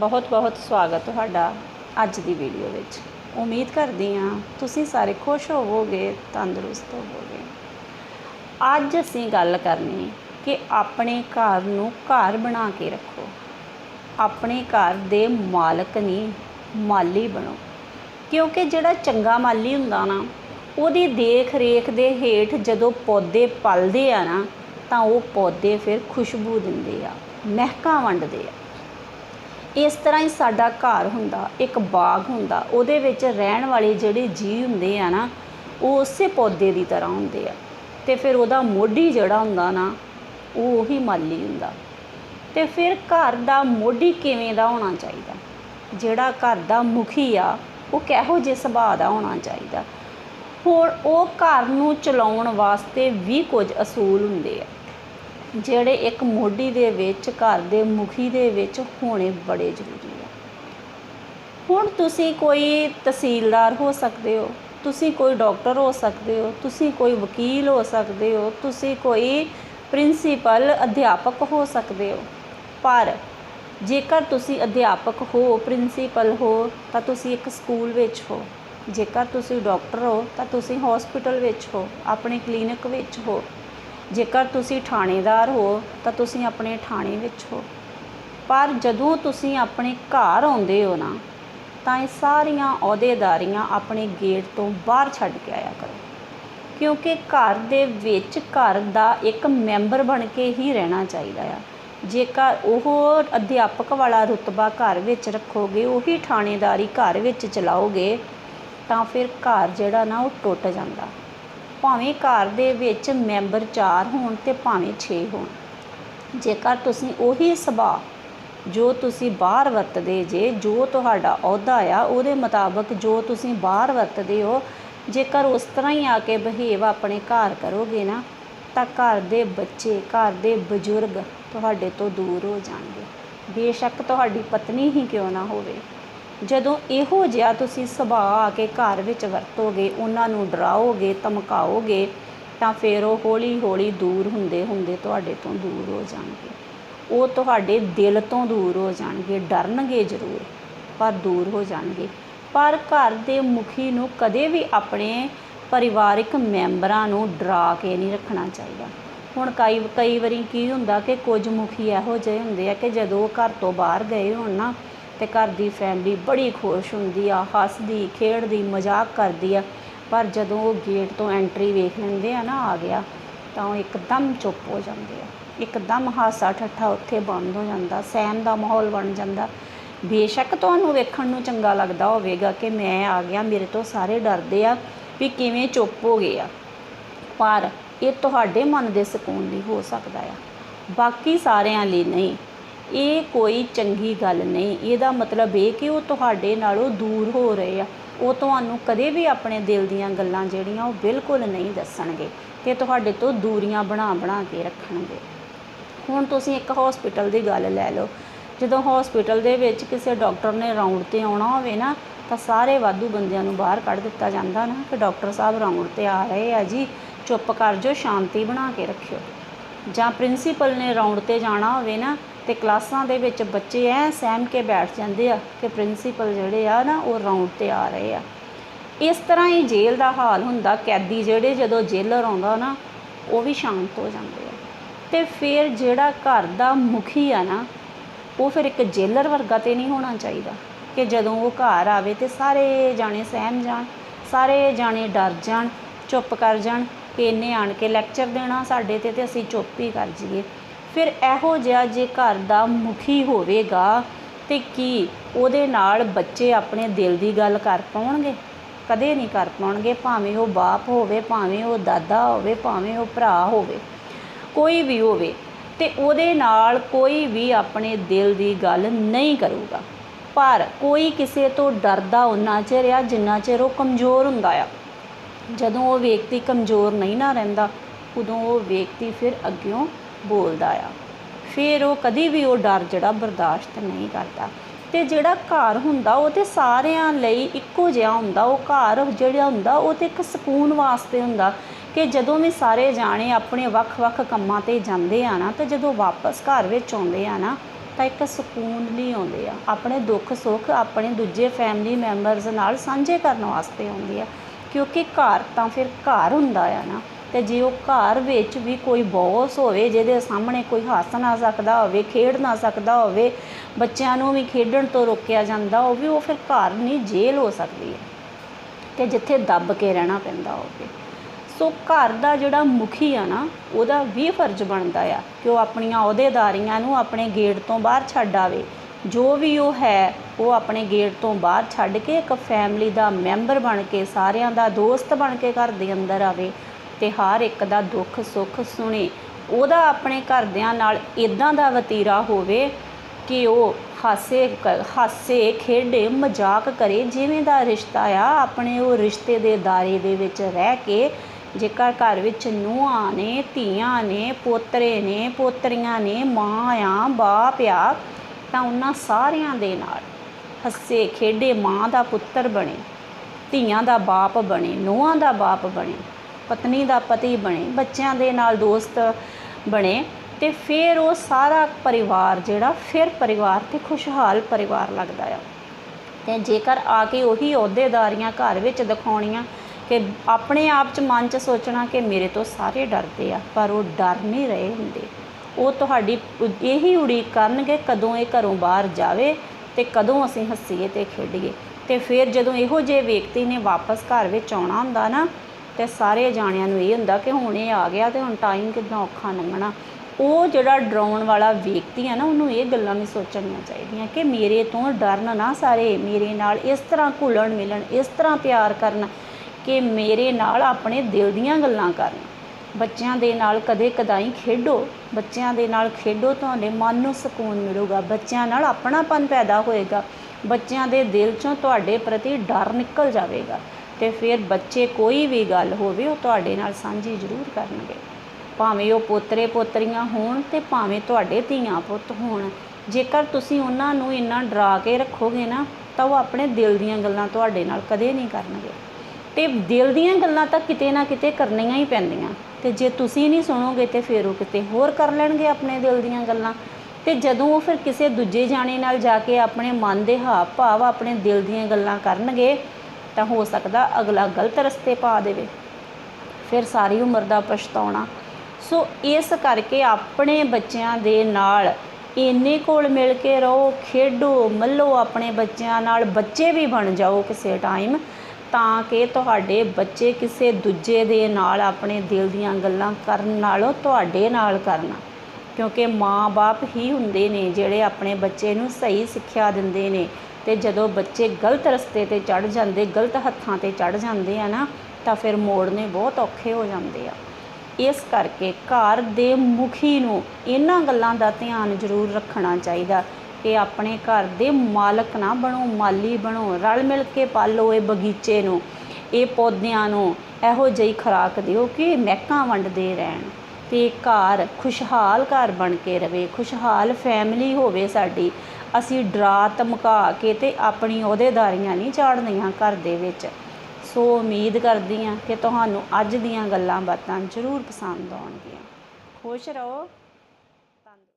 ਬਹੁਤ-ਬਹੁਤ ਸਵਾਗਤ ਤੁਹਾਡਾ ਅੱਜ ਦੀ ਵੀਡੀਓ ਵਿੱਚ। ਉਮੀਦ ਕਰਦੀ ਹਾਂ ਤੁਸੀਂ ਸਾਰੇ ਖੁਸ਼ ਹੋਵੋਗੇ, ਤੰਦਰੁਸਤ ਹੋਵੋਗੇ। ਅੱਜ ਅਸੀਂ ਗੱਲ ਕਰਨੀ ਕਿ ਆਪਣੇ ਘਰ ਨੂੰ ਘਰ ਬਣਾ ਕੇ ਰੱਖੋ। ਆਪਣੇ ਘਰ ਦੇ ਮਾਲਕ ਨਹੀਂ ਮਾਲੀ ਬਣੋ। ਕਿਉਂਕਿ ਜਿਹੜਾ ਚੰਗਾ ਮਾਲੀ ਹੁੰਦਾ ਨਾ, ਉਹਦੀ ਦੇਖ ਰੇਖ ਦੇ ਹੇਠ ਜਦੋਂ ਪੌਦੇ ਪਲਦੇ ਆ ਨਾ, ਤਾਂ ਉਹ ਪੌਦੇ ਫਿਰ ਖੁਸ਼ਬੂ ਦਿੰਦੇ ਆ, ਮਹਿਕਾਂ ਵੰਡਦੇ ਆ। ਇਸ ਤਰ੍ਹਾਂ ਹੀ ਸਾਡਾ ਘਰ ਹੁੰਦਾ, ਇੱਕ ਬਾਗ ਹੁੰਦਾ, ਉਹਦੇ ਵਿੱਚ ਰਹਿਣ ਵਾਲੇ ਜਿਹੜੇ ਜੀਵ ਹੁੰਦੇ ਆ ਨਾ, ਉਹ ਉਸੇ ਪੌਦੇ ਦੀ ਤਰ੍ਹਾਂ ਹੁੰਦੇ ਆ। ਤੇ ਫਿਰ ਉਹਦਾ ਮੋਢੀ ਜਿਹੜਾ ਹੁੰਦਾ ਨਾ, ਉਹ ਉਹੀ ਮਾਲੀ ਹੁੰਦਾ। ਤੇ ਫਿਰ ਘਰ ਦਾ ਮੋਢੀ ਕਿਵੇਂ ਦਾ ਹੋਣਾ ਚਾਹੀਦਾ? ਜਿਹੜਾ ਘਰ ਦਾ ਮੁਖੀ ਆ, ਉਹ ਕਿਹੋ ਜਿਹੇ ਸੁਭਾਅ ਦਾ ਹੋਣਾ ਚਾਹੀਦਾ? ਹੁਣ ਉਹ ਘਰ ਨੂੰ ਚਲਾਉਣ ਵਾਸਤੇ ਵੀ ਕੁਝ ਅਸੂਲ ਹੁੰਦੇ ਆ। ਜਿਹੜੇ ਇੱਕ ਮੋਢੀ ਦੇ ਵਿੱਚ, ਘਰ ਦੇ ਮੁਖੀ ਦੇ ਵਿੱਚ ਹੋਣੇ ਬੜੇ ਜ਼ਰੂਰੀ ਆ। ਹੁਣ ਤੁਸੀਂ ਕੋਈ ਤਹਿਸੀਲਦਾਰ ਹੋ ਸਕਦੇ ਹੋ, ਤੁਸੀਂ ਕੋਈ ਡਾਕਟਰ ਹੋ ਸਕਦੇ ਹੋ, ਤੁਸੀਂ ਕੋਈ ਵਕੀਲ ਹੋ ਸਕਦੇ ਹੋ, ਤੁਸੀਂ ਕੋਈ ਪ੍ਰਿੰਸੀਪਲ, ਅਧਿਆਪਕ ਹੋ ਸਕਦੇ ਹੋ। ਪਰ ਜੇਕਰ ਤੁਸੀਂ ਅਧਿਆਪਕ ਹੋ, ਪ੍ਰਿੰਸੀਪਲ ਹੋ, ਤਾਂ ਤੁਸੀਂ ਇੱਕ ਸਕੂਲ ਵਿੱਚ ਹੋ। ਜੇਕਰ ਤੁਸੀਂ ਡਾਕਟਰ ਹੋ, ਤਾਂ ਤੁਸੀਂ ਹਸਪੀਟਲ ਵਿੱਚ ਹੋ, ਆਪਣੇ ਕਲੀਨਿਕ ਵਿੱਚ ਹੋ। ਜੇਕਰ ਤੁਸੀਂ ਥਾਣੇਦਾਰ ਹੋ, ਤਾਂ ਤੁਸੀਂ ਆਪਣੇ ਥਾਣੇ ਵਿੱਚ ਹੋ। ਪਰ ਜਦੋਂ ਤੁਸੀਂ ਆਪਣੇ ਘਰ ਆਉਂਦੇ ਹੋ ਨਾ, ਤਾਂ ਇਹ ਸਾਰੀਆਂ ਅਹੁਦੇਦਾਰੀਆਂ ਆਪਣੇ ਗੇਟ ਤੋਂ ਬਾਹਰ ਛੱਡ ਕੇ ਆਇਆ ਕਰੋ। ਕਿਉਂਕਿ ਘਰ ਦੇ ਵਿੱਚ ਘਰ ਦਾ ਇੱਕ ਮੈਂਬਰ ਬਣ ਕੇ ਹੀ ਰਹਿਣਾ ਚਾਹੀਦਾ ਆ। ਜੇਕਰ ਉਹ ਅਧਿਆਪਕ ਵਾਲਾ ਰੁਤਬਾ ਘਰ ਵਿੱਚ ਰੱਖੋਗੇ, ਉਹੀ ਥਾਣੇਦਾਰੀ ਘਰ ਵਿੱਚ ਚਲਾਓਗੇ, ਤਾਂ ਫਿਰ ਘਰ ਜਿਹੜਾ ਨਾ, ਉਹ ਟੁੱਟ ਜਾਂਦਾ। ਭਾਵੇਂ ਘਰ ਦੇ ਵਿੱਚ ਮੈਂਬਰ 4 ਹੋਣ ਤੇ ਭਾਵੇਂ 6 ਹੋਣ। ਜੇਕਰ ਤੁਸੀਂ ਉਹੀ ਸੁਭਾਅ ਜੋ ਤੁਸੀਂ ਬਾਹਰ ਵਰਤਦੇ ਜੇ, ਜੋ ਤੁਹਾਡਾ ਅਹੁਦਾ ਆ, ਉਹਦੇ ਮੁਤਾਬਕ ਜੋ ਤੁਸੀਂ ਬਾਹਰ ਵਰਤਦੇ ਹੋ, ਜੇਕਰ ਉਸ ਤਰ੍ਹਾਂ ਹੀ ਆ ਕੇ ਬਿਹੇਵ ਆਪਣੇ ਘਰ ਕਰੋਗੇ ਨਾ, ਤਾਂ ਘਰ ਦੇ ਬੱਚੇ, ਘਰ ਦੇ ਬਜ਼ੁਰਗ ਤੁਹਾਡੇ ਤੋਂ ਦੂਰ ਹੋ ਜਾਣਗੇ। ਬੇਸ਼ੱਕ ਤੁਹਾਡੀ ਪਤਨੀ ਹੀ ਕਿਉਂ ਨਾ ਹੋਵੇ। ਜਦੋਂ ਇਹੋ ਜਿਹਾ ਤੁਸੀਂ ਸੁਭਾਅ ਆ ਕੇ ਘਰ ਵਿੱਚ ਵਰਤੋਗੇ, ਉਹਨਾਂ ਨੂੰ ਡਰਾਓਗੇ, ਧਮਕਾਓਗੇ, ਤਾਂ ਫਿਰ ਉਹ ਹੌਲੀ ਹੌਲੀ ਦੂਰ ਹੁੰਦੇ ਹੁੰਦੇ ਤੁਹਾਡੇ ਤੋਂ ਦੂਰ ਹੋ ਜਾਣਗੇ। ਉਹ ਤੁਹਾਡੇ ਦਿਲ ਤੋਂ ਦੂਰ ਹੋ ਜਾਣਗੇ, ਡਰਨਗੇ ਜ਼ਰੂਰ, ਪਰ ਦੂਰ ਹੋ ਜਾਣਗੇ। ਪਰ ਘਰ ਦੇ ਮੁਖੀ ਨੂੰ ਕਦੇ ਵੀ ਆਪਣੇ ਪਰਿਵਾਰਿਕ ਮੈਂਬਰਾਂ ਨੂੰ ਡਰਾ ਕੇ ਨਹੀਂ ਰੱਖਣਾ ਚਾਹੀਦਾ। ਹੁਣ ਕਈ ਕਈ ਵਾਰੀ ਕੀ ਹੁੰਦਾ ਕਿ ਕੁਝ ਮੁਖੀ ਇਹੋ ਜਿਹੇ ਹੁੰਦੇ ਆ ਕਿ ਜਦੋਂ ਉਹ ਘਰ ਤੋਂ ਬਾਹਰ ਗਏ ਹੋਣ ਨਾ ਤੇ ਘਰ ਦੀ ਫੈਮਿਲੀ ਬੜੀ ਖੁਸ਼ ਹੁੰਦੀ ਆ, ਹੱਸਦੀ, ਖੇਡਦੀ, ਮਜ਼ਾਕ ਕਰਦੀ ਆ। ਪਰ ਜਦੋਂ ਉਹ ਗੇਟ ਤੋਂ ਐਂਟਰੀ ਵੇਖ ਲੈਂਦੇ ਆ ਨਾ ਆ ਗਿਆ, ਤਾਂ ਉਹ ਇੱਕਦਮ ਚੁੱਪ ਹੋ ਜਾਂਦੇ ਆ। ਇੱਕਦਮ ਹਾਸਾ ਠੱਠਾ ਉੱਥੇ ਬੰਦ ਹੋ ਜਾਂਦਾ, ਸਹਿਮ ਦਾ ਮਾਹੌਲ ਬਣ ਜਾਂਦਾ। ਬੇਸ਼ੱਕ ਤੁਹਾਨੂੰ ਵੇਖਣ ਨੂੰ ਚੰਗਾ ਲੱਗਦਾ ਹੋਵੇਗਾ ਕਿ ਮੈਂ ਆ ਗਿਆ, ਮੇਰੇ ਤੋਂ ਸਾਰੇ ਡਰਦੇ ਆ ਵੀ ਕਿਵੇਂ ਚੁੱਪ ਹੋ ਗਏ ਆ। ਪਰ ਇਹ ਤੁਹਾਡੇ ਮਨ ਦੇ ਸਕੂਨ ਲਈ ਹੋ ਸਕਦਾ ਆ। ਬਾਕੀ ਸਾਰਿਆਂ ਲਈ ਨਹੀਂ। ਇਹ ਕੋਈ ਚੰਗੀ ਗੱਲ ਨਹੀਂ। ਇਹਦਾ ਮਤਲਬ ਇਹ ਕਿ ਉਹ ਤੁਹਾਡੇ ਨਾਲੋਂ ਦੂਰ ਹੋ ਰਹੇ ਆ। ਉਹ ਤੁਹਾਨੂੰ ਕਦੇ ਵੀ ਆਪਣੇ ਦਿਲ ਦੀਆਂ ਗੱਲਾਂ ਜਿਹੜੀਆਂ ਉਹ ਬਿਲਕੁਲ ਨਹੀਂ ਦੱਸਣਗੇ ਤੇ ਤੁਹਾਡੇ ਤੋਂ ਦੂਰੀਆਂ ਬਣਾ ਬਣਾ ਕੇ ਰੱਖਣਗੇ। ਹੁਣ ਤੁਸੀਂ ਇੱਕ ਹਸਪੀਟਲ ਦੀ ਗੱਲ ਲੈ ਲਓ। ਜਦੋਂ ਹਸਪੀਟਲ ਦੇ ਵਿੱਚ ਕਿਸੇ ਡਾਕਟਰ ਨੇ ਰਾਉਂਡ ਤੇ ਆਉਣਾ ਹੋਵੇ ਨਾ, ਤਾਂ ਸਾਰੇ ਵਾਧੂ ਬੰਦਿਆਂ ਨੂੰ ਬਾਹਰ ਕੱਢ ਦਿੱਤਾ ਜਾਂਦਾ ਨਾ ਕਿ ਡਾਕਟਰ ਸਾਹਿਬ ਰਾਉਂਡ ਤੇ ਆ ਰਹੇ ਆ ਜੀ, ਚੁੱਪ ਕਰ ਜੋ ਸ਼ਾਂਤੀ ਬਣਾ ਕੇ ਰੱਖਿਓ। ਜਾਂ ਪ੍ਰਿੰਸੀਪਲ ਨੇ ਰਾਉਂਡ ਤੇ ਜਾਣਾ ਹੋਵੇ ਨਾ ਤੇ ਕਲਾਸਾਂ ਦੇ ਵਿੱਚ ਬੱਚੇ ਐ ਸਹਿਮ ਕੇ ਬੈਠ ਜਾਂਦੇ ਆ ਕਿ ਪ੍ਰਿੰਸੀਪਲ ਜਿਹੜੇ ਆ ਨਾ, ਉਹ ਰਾਉਂਡ ਤੇ ਆ ਰਹੇ ਆ। ਇਸ ਤਰ੍ਹਾਂ ਹੀ ਜੇਲ੍ਹ ਦਾ ਹਾਲ ਹੁੰਦਾ, ਕੈਦੀ ਜਿਹੜੇ ਜਦੋਂ ਜੇਲਰ ਆਉਂਦਾ ਨਾ, ਉਹ ਵੀ ਸ਼ਾਂਤ ਹੋ ਜਾਂਦੇ ਆ। ਤੇ ਫਿਰ ਜਿਹੜਾ ਘਰ ਦਾ ਮੁਖੀ ਆ ਨਾ, ਉਹ ਫਿਰ ਇੱਕ ਜੇਲਰ ਵਰਗਾ ਤੇ ਨਹੀਂ ਹੋਣਾ ਚਾਹੀਦਾ ਕਿ ਜਦੋਂ ਉਹ ਘਰ ਆਵੇ ਤੇ ਸਾਰੇ ਜਾਣੇ ਸਹਿਮ ਜਾਣ, ਸਾਰੇ ਜਾਣੇ ਡਰ ਜਾਣ, ਚੁੱਪ ਕਰ ਜਾਣ ਕਿ ਇਹਨੇ ਆਣ ਕੇ ਲੈਕਚਰ ਦੇਣਾ ਸਾਡੇ ਤੇ ਤੇ ਅਸੀਂ ਚੁੱਪ ਹੀ ਕਰ ਜਾਈਏ। ਫਿਰ ਇਹੋ ਜਿਹਾ ਜੇ ਘਰ ਦਾ ਮੁਖੀ ਹੋਵੇਗਾ ਤੇ ਕੀ ਉਹਦੇ ਨਾਲ ਬੱਚੇ ਆਪਣੇ ਦਿਲ ਦੀ ਗੱਲ ਕਰ ਪਾਉਣਗੇ? ਕਦੇ ਨਹੀਂ ਕਰ ਪਾਉਣਗੇ, ਭਾਵੇਂ ਉਹ ਬਾਪ ਹੋਵੇ, ਭਾਵੇਂ ਉਹ ਦਾਦਾ ਹੋਵੇ, ਭਾਵੇਂ ਉਹ ਭਰਾ ਹੋਵੇ, ਕੋਈ ਵੀ ਹੋਵੇ, ਤੇ ਉਹਦੇ ਨਾਲ ਕੋਈ ਵੀ ਆਪਣੇ ਦਿਲ ਦੀ ਗੱਲ ਨਹੀਂ ਕਰੂਗਾ। ਪਰ ਕੋਈ ਕਿਸੇ ਤੋਂ ਡਰਦਾ ਉਹਨਾਂ ਚਿਰ ਆ ਜਿੰਨਾ ਚਿਰ ਉਹ ਕਮਜ਼ੋਰ ਹੁੰਦਾ ਆ। ਜਦੋਂ ਉਹ ਵਿਅਕਤੀ ਕਮਜ਼ੋਰ ਨਹੀਂ ਨਾ ਰਹਿੰਦਾ, ਉਦੋਂ ਉਹ ਵਿਅਕਤੀ ਫਿਰ ਅੱਗਿਓਂ ਬੋਲਦਾ ਆ। ਫਿਰ ਉਹ ਕਦੀ ਵੀ ਉਹ ਡਰ ਜਿਹੜਾ ਬਰਦਾਸ਼ਤ ਨਹੀਂ ਕਰਦਾ। ਤੇ ਜਿਹੜਾ ਘਰ ਹੁੰਦਾ, ਉਹ ਤੇ ਸਾਰਿਆਂ ਲਈ ਇੱਕੋ ਜਿਹਾ ਹੁੰਦਾ। ਉਹ ਘਰ ਜਿਹੜਾ ਹੁੰਦਾ, ਉਹ ਤੇ ਇੱਕ ਸਕੂਨ ਵਾਸਤੇ ਹੁੰਦਾ ਕਿ ਜਦੋਂ ਵੀ ਸਾਰੇ ਜਾਣੇ ਆਪਣੇ ਵੱਖ-ਵੱਖ ਕੰਮਾਂ ਤੇ ਜਾਂਦੇ ਆ ਨਾ, ਤੇ ਜਦੋਂ ਵਾਪਸ ਘਰ ਵਿੱਚ ਆਉਂਦੇ ਆ ਨਾ, ਤਾਂ ਇੱਕ ਸਕੂਨ ਲਈ ਆਉਂਦੇ ਆ। ਆਪਣੇ ਦੁੱਖ ਸੁੱਖ ਆਪਣੇ ਦੂਜੇ ਫੈਮਿਲੀ ਮੈਂਬਰਸ ਨਾਲ ਸਾਂਝੇ ਕਰਨ ਵਾਸਤੇ ਆਉਂਦੇ ਆ। ਕਿਉਂਕਿ ਘਰ ਤਾਂ ਫਿਰ ਘਰ ਹੁੰਦਾ ਆ ਨਾ। ਅਤੇ ਜੇ ਉਹ ਘਰ ਵਿੱਚ ਵੀ ਕੋਈ ਬੌਸ ਹੋਵੇ, ਜਿਹਦੇ ਸਾਹਮਣੇ ਕੋਈ ਹੱਸ ਨਾ ਸਕਦਾ ਹੋਵੇ, ਖੇਡ ਨਾ ਸਕਦਾ ਹੋਵੇ, ਬੱਚਿਆਂ ਨੂੰ ਵੀ ਖੇਡਣ ਤੋਂ ਰੋਕਿਆ ਜਾਂਦਾ ਹੋਵੇ ਉਹ ਫਿਰ ਘਰ ਨਹੀਂ, ਜੇਲ੍ਹ ਹੋ ਸਕਦੀ ਹੈ। ਅਤੇ ਜਿੱਥੇ ਦੱਬ ਕੇ ਰਹਿਣਾ ਪੈਂਦਾ ਹੋਵੇ। ਸੋ ਘਰ ਦਾ ਜਿਹੜਾ ਮੁਖੀ ਆ ਨਾ, ਉਹਦਾ ਵੀ ਫਰਜ਼ ਬਣਦਾ ਆ ਕਿ ਉਹ ਆਪਣੀਆਂ ਅਹੁਦੇਦਾਰੀਆਂ ਨੂੰ ਆਪਣੇ ਗੇਟ ਤੋਂ ਬਾਹਰ ਛੱਡ ਆਵੇ। ਜੋ ਵੀ ਉਹ ਹੈ, ਉਹ ਆਪਣੇ ਗੇਟ ਤੋਂ ਬਾਹਰ ਛੱਡ ਕੇ ਇੱਕ ਫੈਮਿਲੀ ਦਾ ਮੈਂਬਰ ਬਣ ਕੇ, ਸਾਰਿਆਂ ਦਾ ਦੋਸਤ ਬਣ ਕੇ ਘਰ ਦੇ ਅੰਦਰ ਆਵੇ। ਤੇ ਹਰ ਇੱਕ ਦਾ ਦੁੱਖ ਸੁੱਖ ਸੁਣੇ। ਉਹਦਾ ਆਪਣੇ ਘਰਦਿਆਂ ਨਾਲ ਇਦਾਂ ਦਾ ਵਤੀਰਾ ਹੋਵੇ ਕਿ ਉਹ ਹਾਸੇ ਕ- ਹਾਸੇ, ਖੇਡੇ, ਮਜ਼ਾਕ ਕਰੇ, ਜਿਵੇਂ ਦਾ ਰਿਸ਼ਤਾ ਆ, ਆਪਣੇ ਉਹ ਰਿਸ਼ਤੇ ਦੇ ਦਾਇਰੇ ਦੇ ਵਿੱਚ ਰਹਿ ਕੇ ਜੇਕਰ ਘਰ ਵਿੱਚ ਨੂੰਹਾਂ ਨੇ, ਧੀਆਂ ਨੇ, ਪੋਤਰੇ ਨੇ, ਪੋਤਰੀਆਂ ਨੇ, ਮਾਂ ਆ, ਬਾਪ ਆ, ਤਾਂ ਉਹਨਾਂ ਸਾਰਿਆਂ ਦੇ ਨਾਲ ਹੱਸੇ, ਖੇਡੇ ਮਾਂ ਦਾ ਪੁੱਤਰ ਬਣੇ, ਧੀਆਂ ਦਾ ਬਾਪ ਬਣੇ, ਨੂੰਹਾਂ ਦਾ ਬਾਪ ਬਣੇ। ਪਤਨੀ ਦਾ ਪਤੀ ਬਣੇ, ਬੱਚਿਆਂ ਦੇ ਨਾਲ ਦੋਸਤ ਬਣੇ ਤੇ ਫਿਰ ਉਹ ਸਾਰਾ ਪਰਿਵਾਰ ਜਿਹੜਾ, ਫਿਰ ਪਰਿਵਾਰ ਤੇ ਖੁਸ਼ਹਾਲ ਪਰਿਵਾਰ ਲੱਗਦਾ ਆ। ਤੇ ਜੇਕਰ ਆ ਕੇ ਉਹੀ ਅਹੁਦੇਦਾਰੀਆਂ ਘਰ ਵਿੱਚ ਦਿਖਾਉਣੀਆਂ ਕਿ ਆਪਣੇ ਆਪ 'ਚ ਮਨ 'ਚ ਸੋਚਣਾ ਕਿ ਮੇਰੇ ਤੋਂ ਸਾਰੇ ਡਰਦੇ ਆ, ਪਰ ਉਹ ਡਰ ਨਹੀਂ ਰਹੇ ਹੁੰਦੇ। ਉਹ ਤੁਹਾਡੀ ਇਹੀ ਉਡੀਕ ਕਰਨਗੇ, ਕਦੋਂ ਇਹ ਘਰੋਂ ਬਾਹਰ ਜਾਵੇ ਤੇ ਕਦੋਂ ਅਸੀਂ ਹੱਸੀਏ ਤੇ ਖੇਡੀਏ। ਤੇ ਫਿਰ ਜਦੋਂ ਇਹੋ ਜਿਹੇ ਵਿਅਕਤੀ ਨੇ ਵਾਪਸ ਘਰ ਵਿੱਚ ਆਉਣਾ ਹੁੰਦਾ ਨਾ ਤੇ ਸਾਰੇ ਜਾਣਿਆਂ ਨੂੰ ਇਹ ਹੁੰਦਾ ਕਿ ਹੁਣ ਇਹ ਆ ਗਿਆ ਤੇ ਹੁਣ ਟਾਈਮ ਕਿੰਨਾ ਔਖਾ ਲੰਘਣਾ। ਉਹ ਜਿਹੜਾ ਡਰਾਉਣ ਵਾਲਾ ਵਿਅਕਤੀ ਹੈ ਨਾ, ਉਹਨੂੰ ਇਹ ਗੱਲਾਂ ਨਹੀਂ ਸੋਚਣੀਆਂ ਚਾਹੀਦੀਆਂ ਕਿ ਮੇਰੇ ਤੋਂ ਡਰਨ ਨਾ ਸਾਰੇ, ਮੇਰੇ ਨਾਲ ਇਸ ਤਰ੍ਹਾਂ ਘੁਲਣ ਮਿਲਣ, ਇਸ ਤਰ੍ਹਾਂ ਪਿਆਰ ਕਰਨ ਕਿ ਮੇਰੇ ਨਾਲ ਆਪਣੇ ਦਿਲ ਦੀਆਂ ਗੱਲਾਂ ਕਰਨ। ਬੱਚਿਆਂ ਦੇ ਨਾਲ ਕਦੇ ਕਦਾਈ ਖੇਡੋ, ਬੱਚਿਆਂ ਦੇ ਨਾਲ ਖੇਡੋ, ਤੁਹਾਡੇ ਮਨ ਨੂੰ ਸਕੂਨ ਮਿਲੂਗਾ, ਬੱਚਿਆਂ ਨਾਲ ਆਪਣਾਪਨ ਪੈਦਾ ਹੋਏਗਾ, ਬੱਚਿਆਂ ਦੇ ਦਿਲ 'ਚੋਂ ਤੁਹਾਡੇ ਪ੍ਰਤੀ ਡਰ ਨਿਕਲ ਜਾਵੇਗਾ। ਤੇ ਫਿਰ ਬੱਚੇ ਕੋਈ ਵੀ ਗੱਲ ਹੋਵੇ, ਉਹ ਤੁਹਾਡੇ ਨਾਲ ਸਾਂਝੀ ਜ਼ਰੂਰ ਕਰਨਗੇ। ਭਾਵੇਂ ਉਹ ਪੋਤਰੇ ਪੋਤਰੀਆਂ ਹੋਣ ਤੇ ਭਾਵੇਂ ਤੁਹਾਡੇ ਧੀਆਂ ਪੁੱਤ ਹੋਣ, ਜੇਕਰ ਤੁਸੀਂ ਉਹਨਾਂ ਨੂੰ ਇੰਨਾ ਡਰਾ ਕੇ ਰੱਖੋਗੇ ਨਾ, ਤਾਂ ਉਹ ਆਪਣੇ ਦਿਲ ਦੀਆਂ ਗੱਲਾਂ ਤੁਹਾਡੇ ਨਾਲ ਕਦੇ ਨਹੀਂ ਕਰਨਗੇ। ਤੇ ਦਿਲ ਦੀਆਂ ਗੱਲਾਂ ਤਾਂ ਕਿਤੇ ਨਾ ਕਿਤੇ ਕਰਨੀਆਂ ਹੀ ਪੈਂਦੀਆਂ। ਤੇ ਜੇ ਤੁਸੀਂ ਨਹੀਂ ਸੁਣੋਗੇ ਤੇ ਫਿਰ ਉਹ ਕਿਤੇ ਹੋਰ ਕਰ ਲੈਣਗੇ ਆਪਣੇ ਦਿਲ ਦੀਆਂ ਗੱਲਾਂ। ਤੇ ਜਦੋਂ ਉਹ ਫਿਰ ਕਿਸੇ ਦੂਜੇ ਜਾਣੇ ਨਾਲ ਜਾ ਕੇ ਆਪਣੇ ਮਨ ਦੇ ਹਾਵ ਭਾਵ ਆਪਣੇ ਦਿਲ ਦੀਆਂ ਗੱਲਾਂ ਕਰਨਗੇ ਤਾਂ ਹੋ ਸਕਦਾ ਅਗਲਾ ਗਲਤ ਰਸਤੇ ਪਾ ਦੇਵੇ। ਫਿਰ ਸਾਰੀ ਉਮਰ ਦਾ ਪਛਤਾਉਣਾ। ਸੋ ਇਸ ਕਰਕੇ ਆਪਣੇ ਬੱਚਿਆਂ ਦੇ ਨਾਲ ਇੰਨੇ ਕੋਲ ਮਿਲ ਕੇ ਰਹੋ, ਖੇਡੋ, ਮੱਲੋ ਆਪਣੇ ਬੱਚਿਆਂ ਨਾਲ, ਬੱਚੇ ਵੀ ਬਣ ਜਾਓ ਕਿਸੇ ਟਾਈਮ ਤਾਂ ਕਿ ਤੁਹਾਡੇ ਬੱਚੇ ਕਿਸੇ ਦੂਜੇ ਦੇ ਨਾਲ ਆਪਣੇ ਦਿਲ ਦੀਆਂ ਗੱਲਾਂ ਕਰਨ ਨਾਲੋਂ ਤੁਹਾਡੇ ਨਾਲ ਕਰਨਾ। ਕਿਉਂਕਿ ਮਾਂ-ਬਾਪ ਹੀ ਹੁੰਦੇ ਨੇ ਜਿਹੜੇ ਆਪਣੇ ਬੱਚੇ ਨੂੰ ਸਹੀ ਸਿੱਖਿਆ ਦਿੰਦੇ ਨੇ। ਤੇ ਜਦੋਂ ਬੱਚੇ ਗਲਤ ਰਸਤੇ ਤੇ ਚੜ ਜਾਂਦੇ, ਗਲਤ ਹੱਥਾਂ ਤੇ ਚੜ ਜਾਂਦੇ ਆ ਨਾ, ਤਾਂ ਫਿਰ ਮੋੜਨੇ ਬਹੁਤ ਔਖੇ ਹੋ ਜਾਂਦੇ ਆ। ਇਸ ਕਰਕੇ ਘਰ ਦੇ ਮੁਖੀ ਨੂੰ ਇਹਨਾਂ ਗੱਲਾਂ ਦਾ ਧਿਆਨ ਜ਼ਰੂਰ ਰੱਖਣਾ ਚਾਹੀਦਾ ਕਿ ਆਪਣੇ ਘਰ ਦੇ ਮਾਲਕ ਨਾ ਬਣੋ, ਮਾਲੀ ਬਣੋ, ਰਲ ਮਿਲ ਕੇ ਪਾਲੋ ਇਹ ਬਗੀਚੇ ਨੂੰ, ਇਹ ਪੌਦਿਆਂ ਨੂੰ, ਇਹੋ ਜਿਹੀ ਖੁਰਾਕ ਦਿਓ ਕਿ ਮਹਿਕਾਂ ਵੰਡਦੇ ਰਹਿਣ। ਤੇ ਘਰ ਖੁਸ਼ਹਾਲ ਘਰ ਬਣ ਕੇ ਰਵੇ, ਖੁਸ਼ਹਾਲ ਫੈਮਿਲੀ ਹੋਵੇ ਸਾਡੀ ਅਸੀਂ ਡਰਾ ਧਮਕਾ ਕੇ ਤੇ ਆਪਣੀ ਅਹੁਦੇਦਾਰੀਆਂ ਨਹੀਂ ਚਾੜਨੀਆਂ ਘਰ ਦੇ ਵਿੱਚ। ਸੋ ਉਮੀਦ ਕਰਦੀ ਹਾਂ ਕਿ ਤੁਹਾਨੂੰ ਅੱਜ ਦੀਆਂ ਗੱਲਾਂ ਬਾਤਾਂ ਜ਼ਰੂਰ ਪਸੰਦ ਆਉਣਗੀਆਂ। ਖੁਸ਼ ਰਹੋ।